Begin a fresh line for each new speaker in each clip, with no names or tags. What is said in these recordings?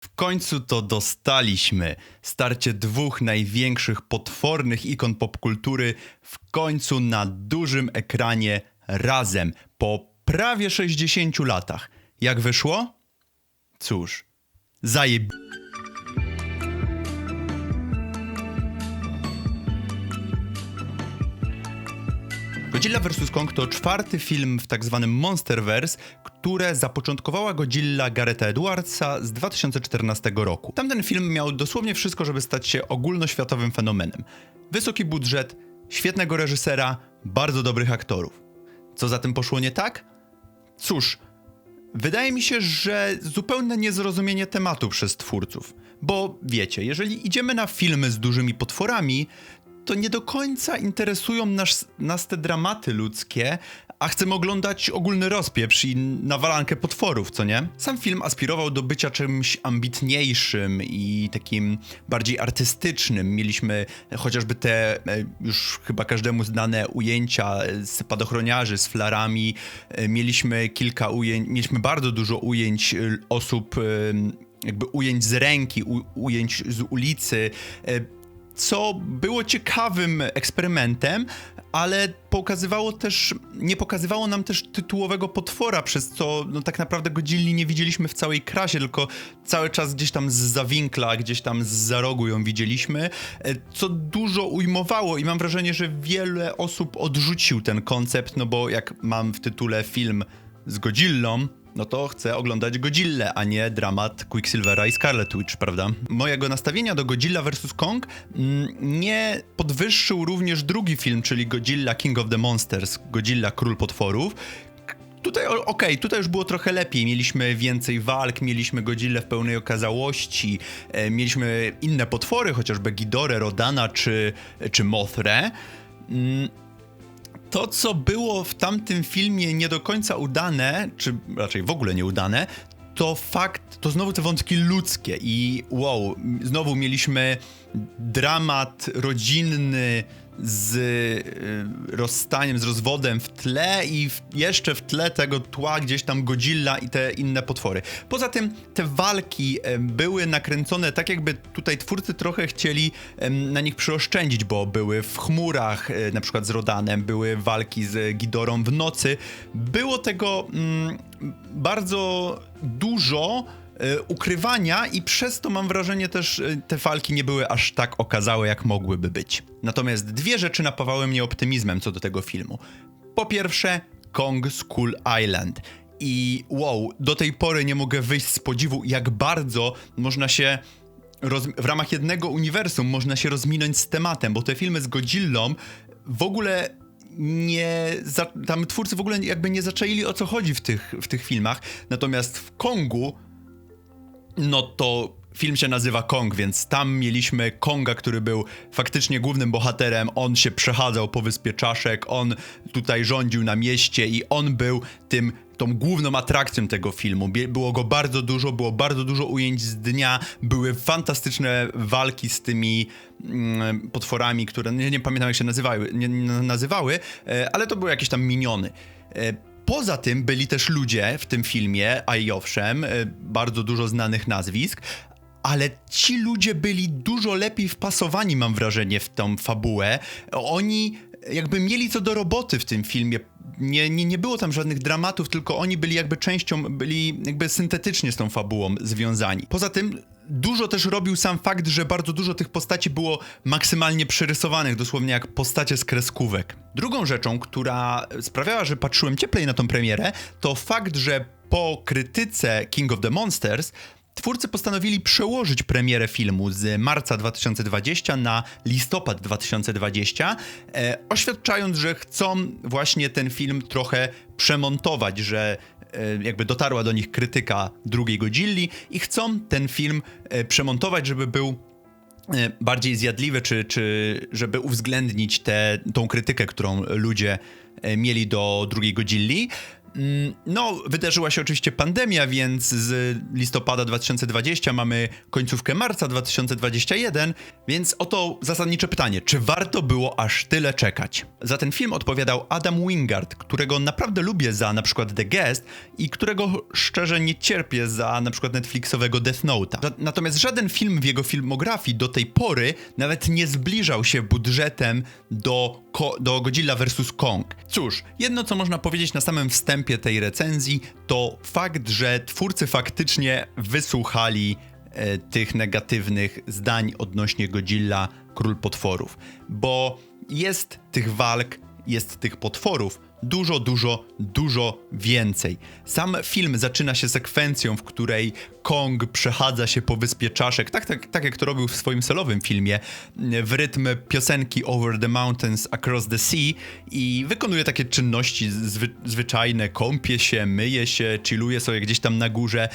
W końcu to dostaliśmy. Starcie dwóch największych potwornych ikon popkultury w końcu na dużym ekranie razem po prawie 60 latach. Jak wyszło? Cóż, zajeb... Godzilla vs. Kong to czwarty film w tak zwanym Monsterverse, które zapoczątkowała Godzilla Garetha Edwardsa z 2014 roku. Tamten film miał dosłownie wszystko, żeby stać się ogólnoświatowym fenomenem. Wysoki budżet, świetnego reżysera, bardzo dobrych aktorów. Co za tym poszło nie tak? Cóż, wydaje mi się, że zupełne niezrozumienie tematu przez twórców. Bo wiecie, jeżeli idziemy na filmy z dużymi potworami, to nie do końca interesują nas, nas te dramaty ludzkie, a chcemy oglądać ogólny rozpieprz i nawalankę potworów, co nie? Sam film aspirował do bycia czymś ambitniejszym i takim bardziej artystycznym. Mieliśmy chociażby te e, już chyba każdemu znane ujęcia z spadochroniarzy z flarami. E, Mieliśmy kilka ujęć, mieliśmy bardzo dużo ujęć e, osób, jakby ujęć z ręki, ujęć z ulicy. Co było ciekawym eksperymentem, ale pokazywało też, nie pokazywało nam też tytułowego potwora, przez co no, tak naprawdę Godzilli nie widzieliśmy w całej krasie, tylko cały czas gdzieś tam z zawinkla, gdzieś tam z za rogu ją widzieliśmy, e, co dużo ujmowało i mam wrażenie, że wiele osób odrzucił ten koncept, no bo jak mam w tytule film z Godzillą, no to chcę oglądać Godzillę, a nie dramat Quicksilvera i Scarlet Witch, prawda? Mojego nastawienia do Godzilla vs. Kong mm, nie podwyższył również drugi film, czyli Godzilla King of the Monsters, Godzilla Król Potworów, Tutaj, okej, tutaj już było trochę lepiej. Mieliśmy więcej walk, mieliśmy Godzillę w pełnej okazałości, e, mieliśmy inne potwory, chociażby Ghidorę, Rodana czy, czy Mothra. Mm, to, co było w tamtym filmie nie do końca udane, czy raczej w ogóle nieudane, to fakt, to znowu te wątki ludzkie i wow, znowu mieliśmy dramat rodzinny z y, rozstaniem, z rozwodem w tle i w, jeszcze w tle tego tła gdzieś tam Godzilla i te inne potwory. Poza tym te walki e, były nakręcone tak jakby tutaj twórcy trochę chcieli na nich przyoszczędzić, bo były w chmurach, e, na przykład z Rodanem, były walki z Gidorą w nocy. Było tego mm, bardzo dużo ukrywania i przez to mam wrażenie też e, te walki nie były aż tak okazałe, jak mogłyby być. Natomiast dwie rzeczy napawały mnie optymizmem co do tego filmu. Po pierwsze, Kong Skull Island. I wow, do tej pory nie mogę wyjść z podziwu, jak bardzo można się w ramach jednego uniwersum można się rozminąć z tematem, bo te filmy z Godzillą w ogóle nie. Za, tam twórcy w ogóle jakby nie zaczaili o co chodzi w tych, w tych filmach. Natomiast w Kongu no to film się nazywa Kong, więc tam mieliśmy Konga, który był faktycznie głównym bohaterem. On się przechadzał po wyspie czaszek, on tutaj rządził na mieście i on był tym tą główną atrakcją tego filmu. Było go bardzo dużo, było bardzo dużo ujęć z dnia, były fantastyczne walki z tymi mm, potworami, które nie, nie pamiętam jak się nazywały, nie, nazywały, e, ale to były jakieś tam miniony. Poza tym byli też ludzie w tym filmie, a i owszem, e, bardzo dużo znanych nazwisk, ale ci ludzie byli dużo lepiej wpasowani, mam wrażenie, w tą fabułę. Oni jakby mieli co do roboty w tym filmie. Nie, nie, nie było tam żadnych dramatów, tylko oni byli jakby częścią, byli jakby syntetycznie z tą fabułą związani. Poza tym dużo też robił sam fakt, że bardzo dużo tych postaci było maksymalnie przerysowanych, dosłownie jak postacie z kreskówek. Drugą rzeczą, która sprawiała, że patrzyłem cieplej na tą premierę, to fakt, że po krytyce King of the Monsters Twórcy postanowili przełożyć premierę filmu z marca 2020 na listopad 2020, e, oświadczając, że chcą właśnie ten film trochę przemontować, że e, jakby dotarła do nich krytyka drugiej Godzilli i chcą ten film e, przemontować, żeby był e, bardziej zjadliwy, czy, czy żeby uwzględnić tę tą krytykę, którą ludzie e, mieli do drugiej Godzilli. Mm, No, wydarzyła się oczywiście pandemia, więc z listopada 2020 mamy końcówkę marca 2021, więc oto zasadnicze pytanie, czy warto było aż tyle czekać? Za ten film odpowiadał Adam Wingard, którego naprawdę lubię za na przykład The Guest i którego szczerze nie cierpię za na przykład Netflixowego Death Note'a. Ża- Natomiast żaden film w jego filmografii do tej pory nawet nie zbliżał się budżetem do, do Godzilla vs. Kong. Cóż, jedno co można powiedzieć na samym wstępie tej recenzji, to fakt, że twórcy faktycznie wysłuchali e, tych negatywnych zdań odnośnie Godzilla Król Potworów. Bo jest tych walk, jest tych potworów dużo, dużo, dużo więcej. Sam film zaczyna się sekwencją, w której Kong przechadza się po wyspie czaszek, tak, tak, tak jak to robił w swoim solowym filmie, w rytm piosenki Over the Mountains Across the Sea i wykonuje takie czynności zwy, zwyczajne, kąpie się, myje się, chilluje sobie gdzieś tam na górze.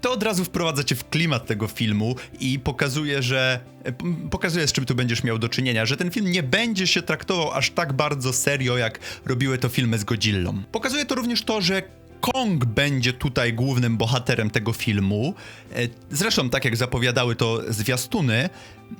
To od razu wprowadza cię w klimat tego filmu i pokazuje, że p- pokazuje z czym tu będziesz miał do czynienia, że ten film nie będzie się traktował aż tak bardzo serio, jak robiły to filmy z Godzillą. Pokazuje to również to, że Kong będzie tutaj głównym bohaterem tego filmu. E, Zresztą, tak jak zapowiadały to zwiastuny.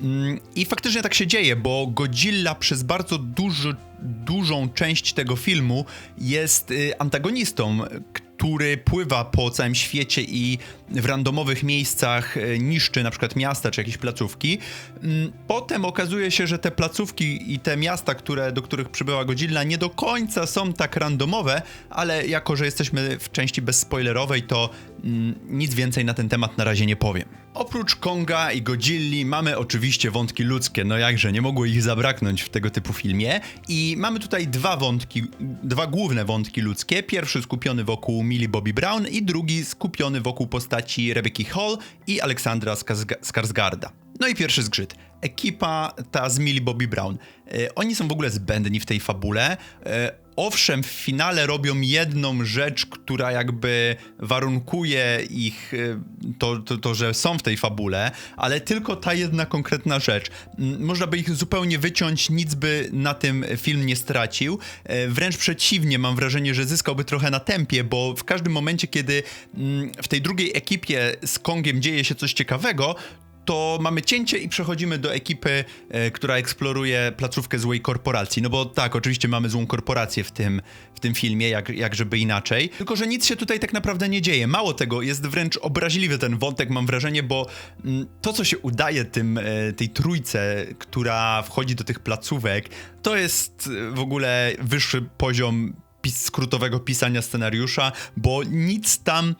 Mm, I faktycznie tak się dzieje, bo Godzilla przez bardzo duży, dużą część tego filmu jest y, antagonistą, który pływa po całym świecie i w randomowych miejscach e, niszczy na przykład miasta czy jakieś placówki. Mm, Potem okazuje się, że te placówki i te miasta, które, do których przybyła Godzilla, nie do końca są tak randomowe, ale jako, że jesteśmy w części bezspoilerowej, to mm, nic więcej na ten temat na razie nie powiem. Oprócz Konga i Godzilli mamy oczywiście wątki ludzkie, no jakże, nie mogło ich zabraknąć w tego typu filmie. I mamy tutaj dwa wątki, dwa główne wątki ludzkie. Pierwszy skupiony wokół Millie Bobby Brown i drugi skupiony wokół postaci Rebecca Hall i Aleksandra Skarsga- Skarsgarda. No i pierwszy zgrzyt. Ekipa ta z Millie Bobby Brown. E, oni są w ogóle zbędni w tej fabule. E, owszem, w finale robią jedną rzecz, która jakby warunkuje ich e, to, to, to, że są w tej fabule, ale tylko ta jedna konkretna rzecz. M, Można by ich zupełnie wyciąć, nic by na tym film nie stracił. E, Wręcz przeciwnie, mam wrażenie, że zyskałby trochę na tempie, bo w każdym momencie, kiedy mm, w tej drugiej ekipie z Kongiem dzieje się coś ciekawego, to mamy cięcie i przechodzimy do ekipy, e, która eksploruje placówkę złej korporacji. No bo tak, oczywiście mamy złą korporację w tym, w tym filmie, jak, jak żeby inaczej. Tylko, że nic się tutaj tak naprawdę nie dzieje. Mało tego, jest wręcz obraźliwy ten wątek, mam wrażenie, bo mm, to, co się udaje tym, e, tej trójce, która wchodzi do tych placówek, to jest e, w ogóle wyższy poziom pis skrótowego pisania scenariusza, bo nic tam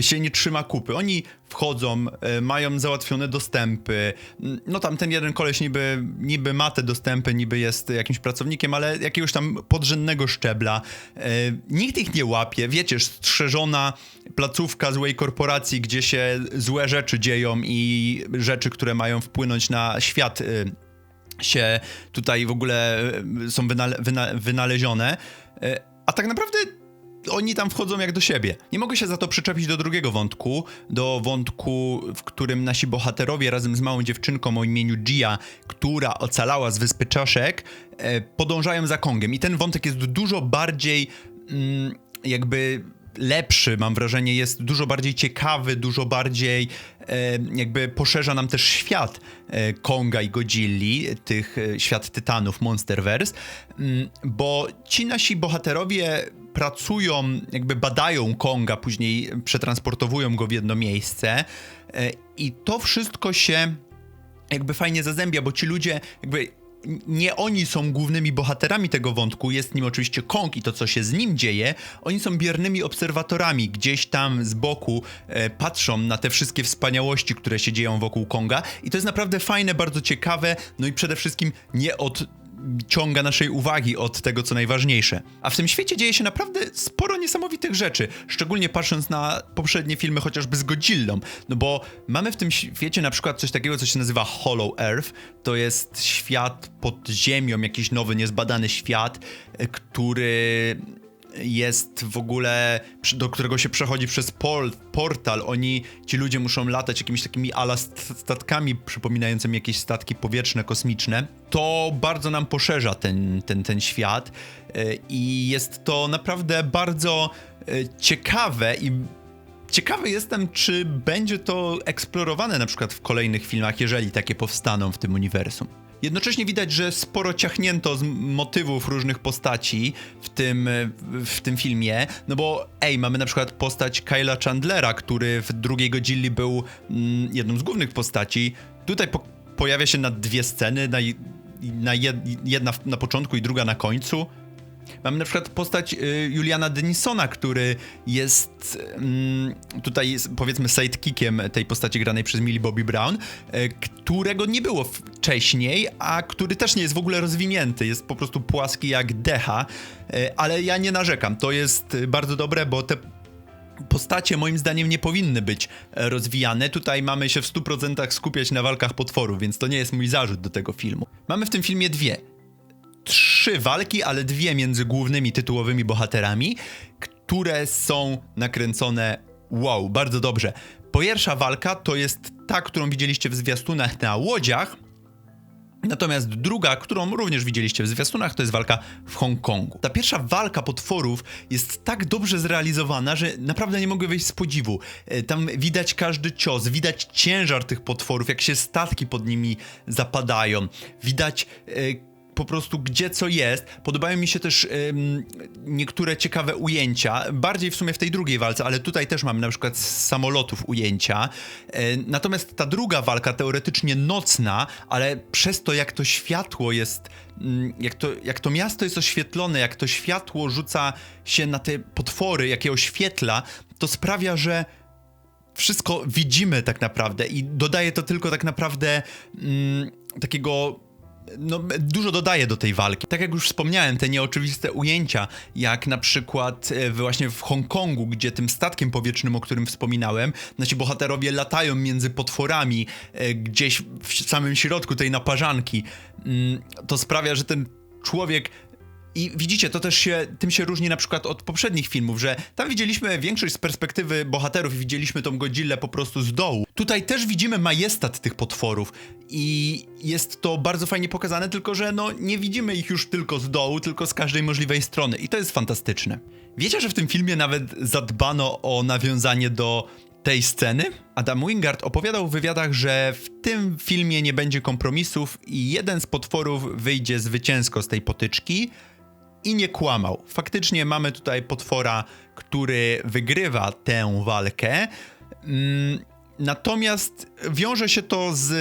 się nie trzyma kupy. Oni wchodzą, e, mają załatwione dostępy. No tam ten jeden koleś niby, niby ma te dostępy, niby jest jakimś pracownikiem, ale jakiegoś tam podrzędnego szczebla. E, Nikt ich nie łapie. Wiecie, strzeżona placówka złej korporacji, gdzie się złe rzeczy dzieją i rzeczy, które mają wpłynąć na świat. e, się tutaj w ogóle e, są wynale wyna wynalezione. A tak naprawdę oni tam wchodzą jak do siebie. Nie mogę się za to przyczepić do drugiego wątku, do wątku, w którym nasi bohaterowie razem z małą dziewczynką o imieniu Gia, która ocalała z wyspy Czaszek, e, podążają za Kongiem. I ten wątek jest dużo bardziej mm, jakby lepszy, mam wrażenie, jest dużo bardziej ciekawy, dużo bardziej e, jakby poszerza nam też świat e, Konga i Godzilli, tych e, świat Tytanów, Monsterverse, mm, bo ci nasi bohaterowie pracują, jakby badają Konga, później przetransportowują go w jedno miejsce i to wszystko się jakby fajnie zazębia, bo ci ludzie jakby nie oni są głównymi bohaterami tego wątku, jest nim oczywiście Kong i to, co się z nim dzieje. Oni są biernymi obserwatorami, gdzieś tam z boku e, patrzą na te wszystkie wspaniałości, które się dzieją wokół Konga. I to jest naprawdę fajne, bardzo ciekawe, no i przede wszystkim nie od ciąga naszej uwagi od tego, co najważniejsze. A w tym świecie dzieje się naprawdę sporo niesamowitych rzeczy, szczególnie patrząc na poprzednie filmy chociażby z Godzillą, no bo mamy w tym świecie na przykład coś takiego, co się nazywa Hollow Earth, to jest świat pod ziemią, jakiś nowy, niezbadany świat, e, który jest w ogóle, do którego się przechodzi przez pol, portal. Oni, ci ludzie muszą latać jakimiś takimi ala st- statkami przypominającymi jakieś statki powietrzne, kosmiczne. To bardzo nam poszerza ten, ten, ten świat e, i jest to naprawdę bardzo e, ciekawe i ciekawy jestem, czy będzie to eksplorowane na przykład w kolejnych filmach, jeżeli takie powstaną w tym uniwersum. Jednocześnie widać, że sporo ciachnięto z motywów różnych postaci w tym, w tym filmie, no bo ej, mamy na przykład postać Kyla Chandlera, który w drugiej Godzilli był mm, jedną z głównych postaci. Tutaj po pojawia się na dwie sceny, na, na jed, jedna na początku i druga na końcu. Mamy na przykład postać y, Juliana Denisona, który jest y, tutaj jest, powiedzmy sidekickiem tej postaci granej przez Millie Bobby Brown, y, którego nie było wcześniej, a który też nie jest w ogóle rozwinięty, jest po prostu płaski jak decha, y, ale ja nie narzekam, to jest bardzo dobre, bo te postacie moim zdaniem nie powinny być e, rozwijane. Tutaj mamy się w 100% skupiać na walkach potworów, więc to nie jest mój zarzut do tego filmu. Mamy w tym filmie dwie trzy walki, ale dwie między głównymi tytułowymi bohaterami, które są nakręcone wow, bardzo dobrze. Pierwsza walka to jest ta, którą widzieliście w zwiastunach na łodziach, Natomiast druga, którą również widzieliście w zwiastunach, to jest walka w Hongkongu. Ta pierwsza walka potworów jest tak dobrze zrealizowana, że naprawdę nie mogę wyjść z podziwu. E, tam widać każdy cios, widać ciężar tych potworów, jak się statki pod nimi zapadają. Widać e, po prostu gdzie co jest. Podobają mi się też ym, niektóre ciekawe ujęcia, bardziej w sumie w tej drugiej walce, ale tutaj też mamy na przykład z samolotów ujęcia. Yy, natomiast ta druga walka, teoretycznie nocna, ale przez to jak to światło jest, yy, jak, to, jak to miasto jest oświetlone, jak to światło rzuca się na te potwory, jak je oświetla, to sprawia, że wszystko widzimy tak naprawdę i dodaje to tylko tak naprawdę mm, takiego no, dużo dodaje do tej walki. Tak jak już wspomniałem, te nieoczywiste ujęcia, jak na przykład e, właśnie w Hongkongu, gdzie tym statkiem powietrznym, o którym wspominałem, nasi bohaterowie latają między potworami e, gdzieś w samym środku tej naparzanki. Mm, to sprawia, że ten człowiek i widzicie, to też się, tym się różni na przykład od poprzednich filmów, że tam widzieliśmy większość z perspektywy bohaterów i widzieliśmy tą Godzillę po prostu z dołu. Tutaj też widzimy majestat tych potworów i jest to bardzo fajnie pokazane, tylko że no nie widzimy ich już tylko z dołu, tylko z każdej możliwej strony i to jest fantastyczne. Wiecie, że w tym filmie nawet zadbano o nawiązanie do tej sceny? Adam Wingard opowiadał w wywiadach, że w tym filmie nie będzie kompromisów i jeden z potworów wyjdzie zwycięsko z tej potyczki, i nie kłamał. Faktycznie mamy tutaj potwora, który wygrywa tę walkę. Mm, natomiast wiąże się to z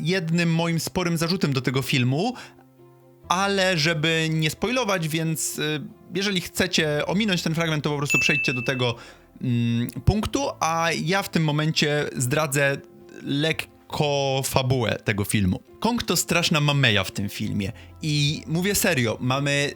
jednym moim sporym zarzutem do tego filmu, ale żeby nie spoilować, więc y, jeżeli chcecie ominąć ten fragment, to po prostu przejdźcie do tego mm, punktu, a ja w tym momencie zdradzę lekko fabułę tego filmu. Kong to straszna mameja w tym filmie i mówię serio, mamy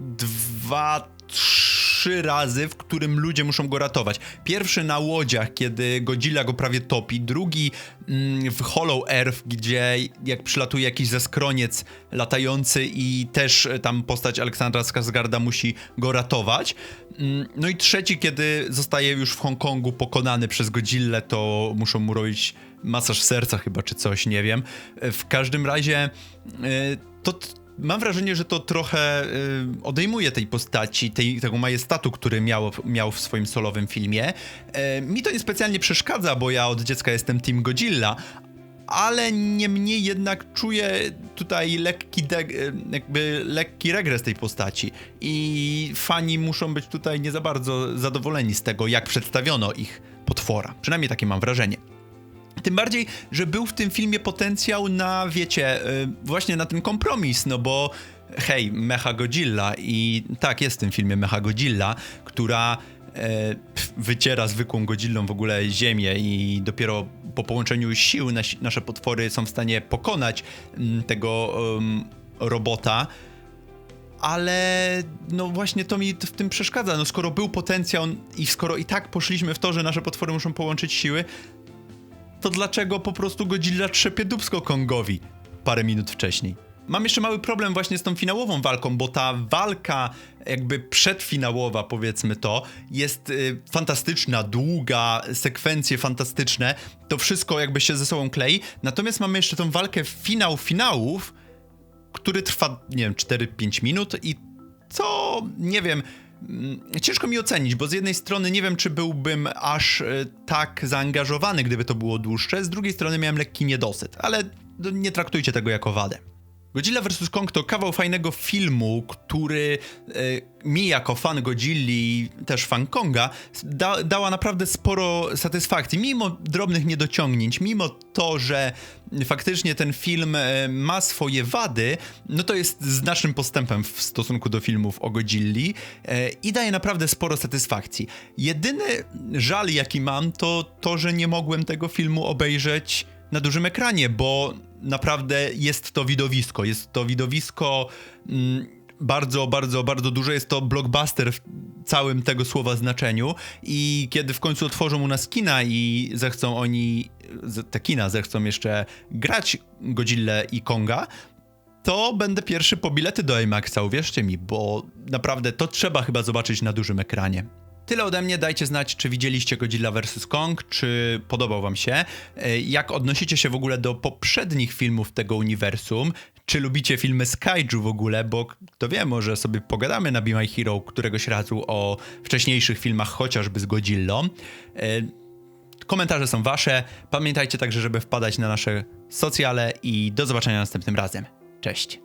dwa, trzy razy, w którym ludzie muszą go ratować. Pierwszy na łodziach, kiedy Godzilla go prawie topi, drugi mm, w Hollow Earth, gdzie jak przylatuje jakiś zaskroniec latający i też tam postać Aleksandra Skarsgarda musi go ratować. Mm, no i trzeci, kiedy zostaje już w Hongkongu pokonany przez Godzillę, to muszą mu robić masaż serca chyba, czy coś, nie wiem. W każdym razie y, to mam wrażenie, że to trochę y, odejmuje tej postaci, tej, tego majestatu, który miał, miał w swoim solowym filmie. Y, mi to niespecjalnie przeszkadza, bo ja od dziecka jestem Team Godzilla, ale niemniej jednak czuję tutaj lekki, y, jakby lekki regres tej postaci i fani muszą być tutaj nie za bardzo zadowoleni z tego, jak przedstawiono ich potwora. Przynajmniej takie mam wrażenie. Tym bardziej, że był w tym filmie potencjał na, wiecie, y, właśnie na ten kompromis, no bo hej, Mecha Godzilla i tak, jest w tym filmie Mecha Godzilla, która e, wyciera zwykłą Godzillą w ogóle ziemię i dopiero po połączeniu sił nasze potwory są w stanie pokonać mm, tego robota ale no właśnie to mi w tym przeszkadza. No skoro był potencjał i skoro i tak poszliśmy w to, że nasze potwory muszą połączyć siły, to dlaczego po prostu Godzilla trzepie dubsko Kongowi parę minut wcześniej? Mam jeszcze mały problem właśnie z tą finałową walką, bo ta walka jakby przedfinałowa, powiedzmy to, jest y, fantastyczna, długa, sekwencje fantastyczne, to wszystko jakby się ze sobą klei. Natomiast mamy jeszcze tą walkę finał finałów, który trwa, nie wiem, 4-5 minut i co, nie wiem, ciężko mi ocenić, bo z jednej strony nie wiem, czy byłbym aż e, tak zaangażowany, gdyby to było dłuższe, z drugiej strony miałem lekki niedosyt, ale no, nie traktujcie tego jako wadę. Godzilla vs. Kong to kawał fajnego filmu, który e, mi jako fan Godzilli, też fan Konga, da, dała naprawdę sporo satysfakcji. Mimo drobnych niedociągnięć, mimo to, że faktycznie ten film e, ma swoje wady, no to jest znacznym postępem w stosunku do filmów o Godzilli e, i daje naprawdę sporo satysfakcji. Jedyny żal, jaki mam, to to, że nie mogłem tego filmu obejrzeć na dużym ekranie, bo naprawdę jest to widowisko. Jest to widowisko mm, bardzo, bardzo, bardzo duże. Jest to blockbuster w całym tego słowa znaczeniu. I kiedy w końcu otworzą u nas kina i zechcą oni, te kina zechcą jeszcze grać Godzilla i Konga, to będę pierwszy po bilety do IMAXa, uwierzcie mi, bo naprawdę to trzeba chyba zobaczyć na dużym ekranie. Tyle ode mnie, dajcie znać, czy widzieliście Godzilla vs. Kong, czy podobał wam się, E, jak odnosicie się w ogóle do poprzednich filmów tego uniwersum, czy lubicie filmy z kaiju w ogóle, bo kto wie, może sobie pogadamy na Be My Hero któregoś razu o wcześniejszych filmach, chociażby z Godzillą. E, Komentarze są wasze. Pamiętajcie także, żeby wpadać na nasze socjale i do zobaczenia następnym razem. Cześć.